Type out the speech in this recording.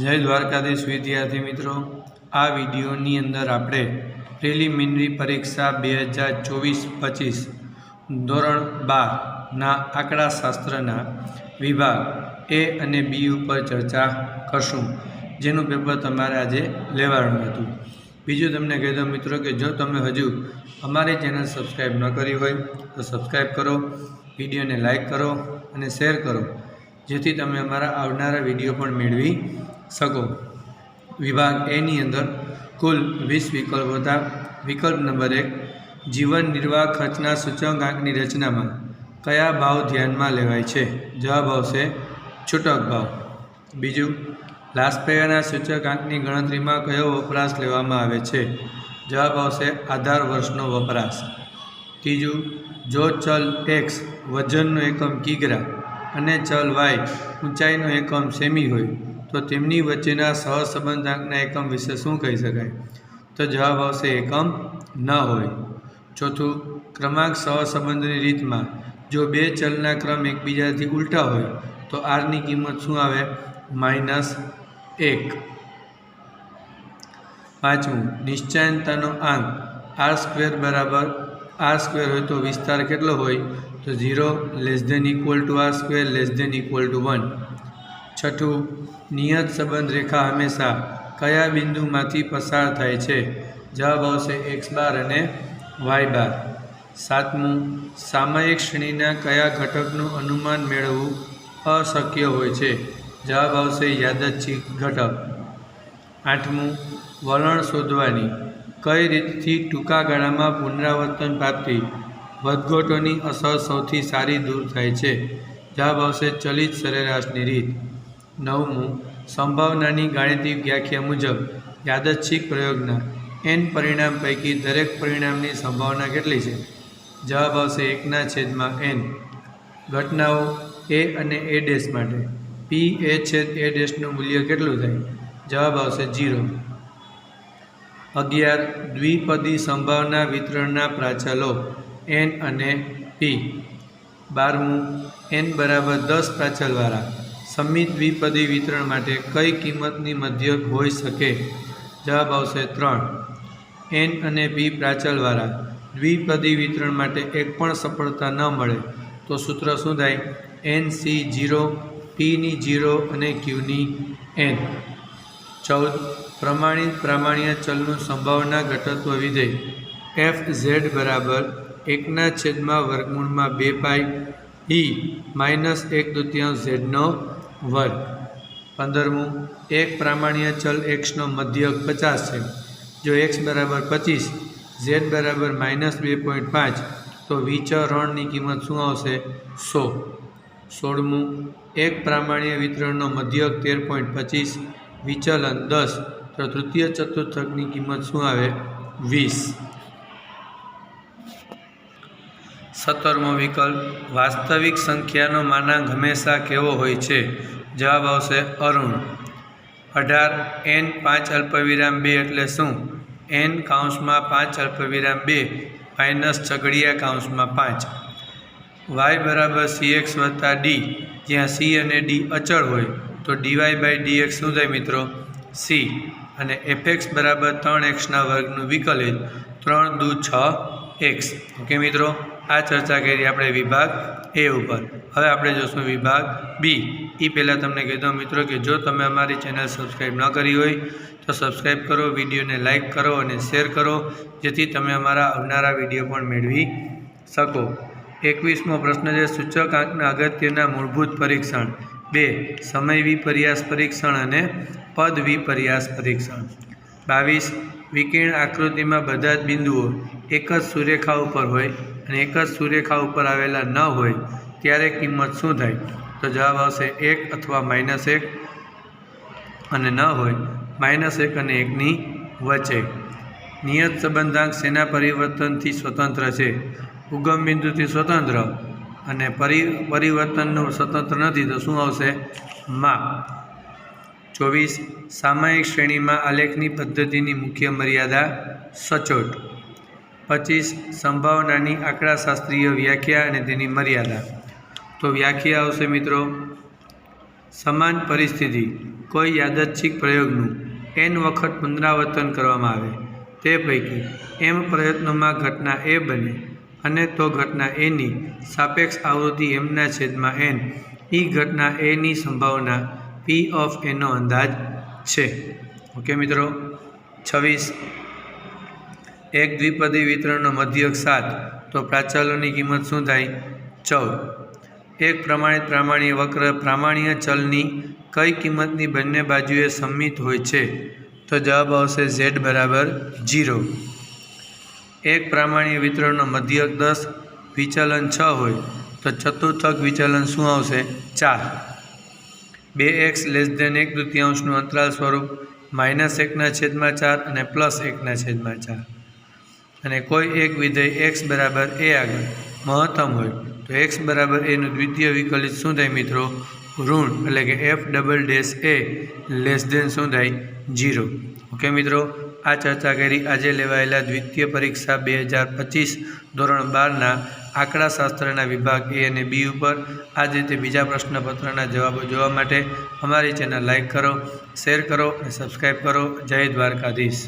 જય દ્વારકાધીશ વિદ્યાર્થી મિત્રો. આ વિડીયોની અંદર આપણે પ્રિલિમિનરી પરીક્ષા બે હજાર ચોવીસ પચીસ ધોરણ બારના આંકડાશાસ્ત્રના વિભાગ એ અને બી ઉપર ચર્ચા કરશું. જેનું પેપર તમારે આજે લેવાનું હતું. બીજું તમને કહી દઉં મિત્રો કે જો તમે હજુ અમારી ચેનલ સબસ્ક્રાઈબ ન કરી હોય, તો સબસ્ક્રાઈબ કરો, વિડીયોને લાઈક કરો અને શેર કરો. જેથી તમે અમારા આવનારા વીડિયો પણ મેળવી શકો વિભાગ એની અંદર કુલ વીસ વિકલ્પો હતા. વિકલ્પ નંબર એક, જીવન નિર્વાહ ખર્ચના સૂચકાંકની રચનામાં કયા ભાવ ધ્યાનમાં લેવાય છે? જવાબ આવશે, છૂટક ભાવ. બીજું લાસ્પેયાના સૂચકાંકની ગણતરીમાં કયો વપરાશ લેવામાં આવે છે? જવાબ આવશે, આધાર વર્ષનો વપરાશ. ત્રીજું, જો ચલ એક્સ વજનનો એકમ કિગ્રા અને ચલ વાય ઊંચાઈનો એકમ સેમી હોય તો તેમની વચ્ચેના સહસંબંધાંકના એકમ વિશે શું કહી શકાય? તો જવાબ આવશે એકમ ન હોય. ચોથું, ક્રમાંક સહસંબંધની રીતમાં જો બે ચલના ક્રમ એકબીજાથી ઉલટા હોય, તો આરની કિંમત શું આવે? માઇનસ એક. પાંચમું, નિશ્ચયતાનો આંક આર સ્ક્વેર બરાબર આર સ્ક્વેર હોય તો વિસ્તાર કેટલો હોય? તો zero less than equal to R square, less than equal to one. છઠ્ઠું નિયત સંબંધ રેખા હંમેશા કયા બિંદુમાંથી પસાર થાય છે? જવાબ આવશે એક્સ બાર અને વાય બાર. સાતમું, સામયિક શ્રેણીના કયા ઘટકનું અનુમાન મેળવવું અશક્ય હોય છે? જવાબ આવશે યાદચ્છિક ઘટક. આઠમું, વલણ શોધવાની કઈ રીતથી ટૂંકા ગાળામાં પુનરાવર્તન પ્રાપ્તિ વધઘટોની અસર સૌથી સારી દૂર થાય છે? જવાબ આવશે ચલિત સરેરાશની રીત. નવમું, સંભાવનાની ગાણિતિક વ્યાખ્યા મુજબ યાદચ્છિક પ્રયોગના એન પરિણામ પૈકી દરેક પરિણામની સંભાવના કેટલી છે? જવાબ આવશે એકના છેદમાં એન ઘટનાઓ એ અને એ ડેશ માટે. પી એ છેદ એ ડેશનું મૂલ્ય કેટલું થાય? જવાબ આવશે જીરો અગિયાર, દ્વિપદી સંભાવના વિતરણના પ્રાચલો એન અને પી બારમું એન બરાબર દસ પ્રાચલવાળા. સમિત દ્વિપદી વિતરણ માટે કઈ કિંમતની મધ્ય હોઈ શકે? જવાબ આવશે ત્રણ. એન અને બી પ્રાચલવાળા. દ્વિપદી વિતરણ માટે એક પણ સફળતા ન મળે. તો સૂત્ર શું થાય? એન સી જીરો પીની જીરો અને ક્યુની એન. ચૌદ. પ્રમાણિત પ્રામાણ્ય ચલનું સંભાવના ઘટત્વ વિધેય. એફ ઝેડ બરાબર એકના છેદમાં વર્ગમૂળમાં બે પાઈ. ઈ માઇનસ એક તૃતીયાંશ ઝેડનો વર્ગ. પંદરમું, એક પ્રામાણ્ય ચલ એક્સનો મધ્યક પચાસ છે. જો એક્સ બરાબર પચીસ ઝેડ બરાબર માઇનસ બે પોઈન્ટ પાંચ, તો વિચરણની કિંમત શું આવશે? સો. સોળમું, એક પ્રામાણ્ય વિતરણનો મધ્યક તેર પોઈન્ટ પચીસ, વિચલન દસ, તો તૃતીય ચતુર્થકની કિંમત શું આવે? વીસ. સત્તરમો વિકલ્પ, વાસ્તવિક સંખ્યાનો માનાંક હંમેશા કેવો હોય છે? જવાબ આવશે અરુણ. અઢાર એન પાંચ અલ્પવિરામ બે એટલે શું? એન કાઉન્સમાં પાંચ અલ્પવિરામ બે, માઇનસ છગડીયા કાઉન્સમાં પાંચ. વાય બરાબર સી એક્સ વત્તા ડી, જ્યાં સી અને ડી અચળ હોય, તો ડીવાય બાય ડીએક્સ શું થાય મિત્રો? સી અને એફએક્સ બરાબર ત્રણ એક્સના વર્ગનું વિકલિત, ત્રણ દુ છ એક્સ ઓકે મિત્રો? આ ચર્ચા કરી આપણે વિભાગ એ ઉપર. હવે આપણે જોશું વિભાગ બી. એ પહેલાં તમને કહી દઉં મિત્રો કે જો તમે અમારી ચેનલ સબસ્ક્રાઈબ ન કરી હોય, તો સબસ્ક્રાઈબ કરો, વિડીયોને લાઇક કરો અને શેર કરો, જેથી તમે અમારા આવનારા વીડિયો પણ મેળવી શકો. એકવીસમો પ્રશ્ન છે સૂચકાંકના અગત્યના મૂળભૂત પરીક્ષણ. બે સમય વિપર્યાસ પરીક્ષણ અને પદ વિપર્યાસ પરીક્ષણ. બાવીસ, વિકિરણ આકૃતિમાં બધા જ બિંદુઓ એક જ સુરેખા ઉપર હોય અને એક જ સુરેખા ઉપર આવેલા ન હોય, ત્યારે કિંમત શું થાય? તો જવાબ આવશે એક અથવા માઇનસ એક. અને ન હોય, માઇનસ એક અને એકની વચ્ચે. નિયત સંબંધાંક સેના પરિવર્તનથી સ્વતંત્ર છે? ઉગમ બિંદુથી સ્વતંત્ર અને પરિ, પરિવર્તનનું સ્વતંત્ર નથી, તો શું આવશે? માં. ચોવીસ, સામાયિક શ્રેણીમાં આલેખની પદ્ધતિની મુખ્ય મર્યાદા સચોટ. પચીસ સંભાવનાની આંકડાશાસ્ત્રીય વ્યાખ્યા અને તેની મર્યાદા. તો વ્યાખ્યા આવશે મિત્રો. સમાન પરિસ્થિતિ, કોઈ યાદચ્છિક પ્રયોગનું એન વખત પુનરાવર્તન કરવામાં આવે. તે પૈકી એમ પ્રયત્નોમાં ઘટના એ બને અને તો ઘટના એની સાપેક્ષ આવૃત્તિ એમના છેદમાં એન ઈ ઘટના એની સંભાવના પી ઓફ એનો અંદાજ છે. ઓકે મિત્રો? છવ્વીસ એક દ્વિપદી વિતરણનો મધ્યક સાત, તો પ્રાચલોની કિંમત શું થાય? ચૌદ. એક પ્રમાણિત પ્રામાણ્ય વક્ર પ્રામાણ્ય ચલની કઈ કિંમતની બંને બાજુએ સંમિત હોય છે? તો જવાબ આવશે ઝેડ બરાબર જીરો એક પ્રામાણ્ય વિતરણનો મધ્યક દસ, વિચલન છ હોય, તો ચતુર્થક વિચલન શું આવશે? ચાર. બે એક્સ લેસ દેન એક તૃતીયાંશનું અંતરાલ સ્વરૂપ માઇનસ એકના છેદમાં ચાર અને પ્લસ એકના છેદમાં ચાર. અને કોઈ એક વિધેય એક્સ બરાબર એ આગળ મહત્તમ હોય, તો એક્સ બરાબર એનું દ્વિતીય વિકલિત શું થાય મિત્રો? ઋણ, એટલે કે F double dash A less than શું થાય? જીરો ઓકે મિત્રો, આ ચર્ચા કરી. આજે લેવાયેલા દ્વિતીય પરીક્ષા બે હજાર પચીસ ધોરણ બારના આંકડાશાસ્ત્રના વિભાગ એ અને બી ઉપર. આ જ રીતે બીજા પ્રશ્નપત્રના જવાબો જોવા માટે અમારી ચેનલ લાઇક કરો, શેર કરો અને સબસ્ક્રાઈબ કરો. જય દ્વારકાધીશ.